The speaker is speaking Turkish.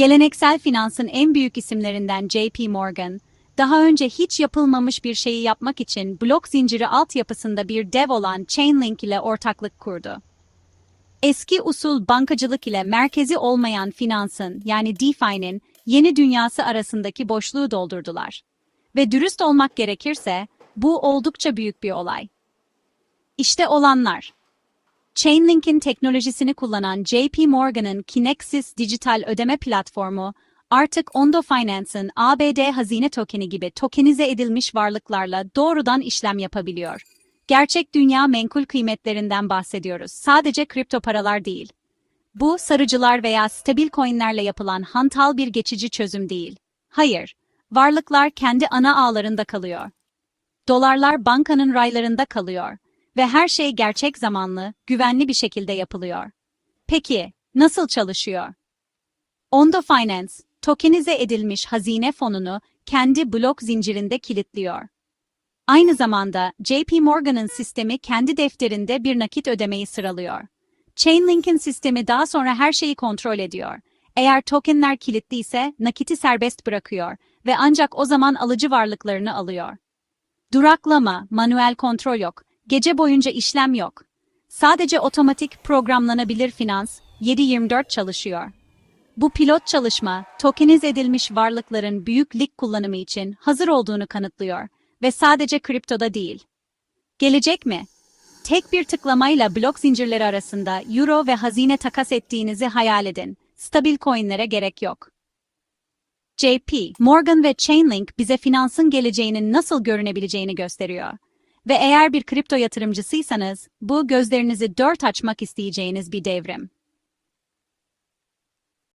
Geleneksel finansın en büyük isimlerinden JP Morgan, daha önce hiç yapılmamış bir şeyi yapmak için blok zinciri altyapısında bir dev olan Chainlink ile ortaklık kurdu. Eski usul bankacılık ile merkezi olmayan finansın yani DeFi'nin yeni dünyası arasındaki boşluğu doldurdular. Ve dürüst olmak gerekirse bu oldukça büyük bir olay. İşte olanlar. Chainlink'in teknolojisini kullanan JP Morgan'ın Kinexys dijital ödeme platformu artık Ondo Finance'ın ABD hazine tokeni gibi tokenize edilmiş varlıklarla doğrudan işlem yapabiliyor. Gerçek dünya menkul kıymetlerinden bahsediyoruz. Sadece kripto paralar değil. Bu sarıcılar veya stabil coinlerle yapılan hantal bir geçici çözüm değil. Hayır, varlıklar kendi ana ağlarında kalıyor. Dolarlar bankanın raylarında kalıyor ve her şey gerçek zamanlı, güvenli bir şekilde yapılıyor. Peki, nasıl çalışıyor? Ondo Finance, tokenize edilmiş hazine fonunu kendi blok zincirinde kilitliyor. Aynı zamanda JP Morgan'ın sistemi kendi defterinde bir nakit ödemeyi sıralıyor. Chainlink'in sistemi daha sonra her şeyi kontrol ediyor. Eğer tokenler kilitliyse nakiti serbest bırakıyor ve ancak o zaman alıcı varlıklarını alıyor. Duraklama, manuel kontrol yok, gece boyunca işlem yok. Sadece otomatik programlanabilir finans 7/24 çalışıyor. Bu pilot çalışma, tokenize edilmiş varlıkların büyük lig kullanımı için hazır olduğunu kanıtlıyor ve sadece kriptoda değil. Gelecek mi? Tek bir tıklamayla blok zincirleri arasında euro ve hazine takas ettiğinizi hayal edin. Stabil coinlere gerek yok. JP, Morgan ve Chainlink bize finansın geleceğinin nasıl görünebileceğini gösteriyor. Ve eğer bir kripto yatırımcısıysanız, bu gözlerinizi dört açmak isteyeceğiniz bir devrim.